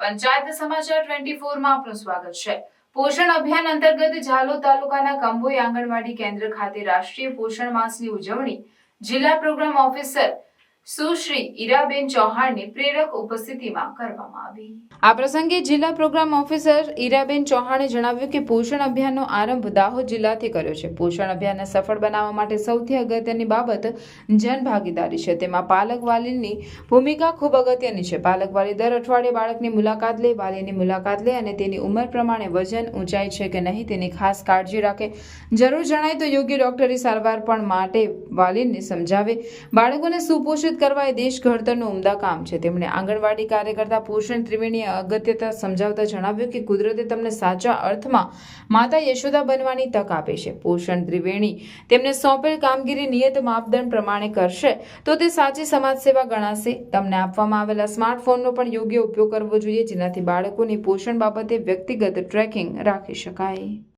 પંચાયત સમાચાર ટ્વેન્ટી ફોરમાં આપનું સ્વાગત છે. પોષણ અભિયાન અંતર્ગત ઝાલોદ તાલુકાના કંભોઈ આંગણવાડી કેન્દ્ર ખાતે રાષ્ટ્રીય પોષણ માસની ઉજવણી જિલ્લા પ્રોગ્રામ ઓફિસર સુશ્રી ઈરાબેન ચૌહાણની પ્રેરક ઉપસ્થિતિમાં કરવામાં આવી. આ પ્રસંગે જિલ્લા પ્રોગ્રામ ઓફિસર ઈરાબેન ચૌહાણે જણાવ્યું કે પોષણ અભિયાનનો આરંભ દાહોદ જિલ્લાથી કર્યો છે. પોષણ અભિયાનને સફળ બનાવવા માટે સૌથી અગત્યની બાબત જનભાગીદારી છે. તેમાં પાલક વાલીની ભૂમિકા ખૂબ અગત્યની છે. પાલક વાલી દર અઠવાડિયે બાળકની મુલાકાત લે, વાલીની મુલાકાત લે અને તેની ઉંમર પ્રમાણે વજન ઊંચાઈ છે કે નહીં તેની ખાસ કાળજી રાખે. જરૂર જણાય તો યોગ્ય ડોક્ટરી સારવાર પણ માટે વાલીને સમજાવે. બાળકોને સુપોષિત કરવા એ દેશ ઘડતરનું ઉમદા કામ છે. તેમણે આંગણવાડી કાર્યકર્તા પોષણ ત્રિવેણીએ અગત્યતા સમજાવતા જણાવ્યું કે કુદરતે તમને સાચા અર્થમાં માતા યશોદા બનવાની તક આપે છે. પોષણ ત્રિવેણી તેમને સોંપેલ કામગીરી નિયત માપદંડ પ્રમાણે કરશે તો તે સાચી સમાજ સેવા ગણાશે. તમને આપવામાં આવેલા સ્માર્ટફોનનો પણ યોગ્ય ઉપયોગ કરવો જોઈએ, જેનાથી બાળકોની પોષણ બાબતે વ્યક્તિગત ટ્રેકિંગ રાખી શકાય.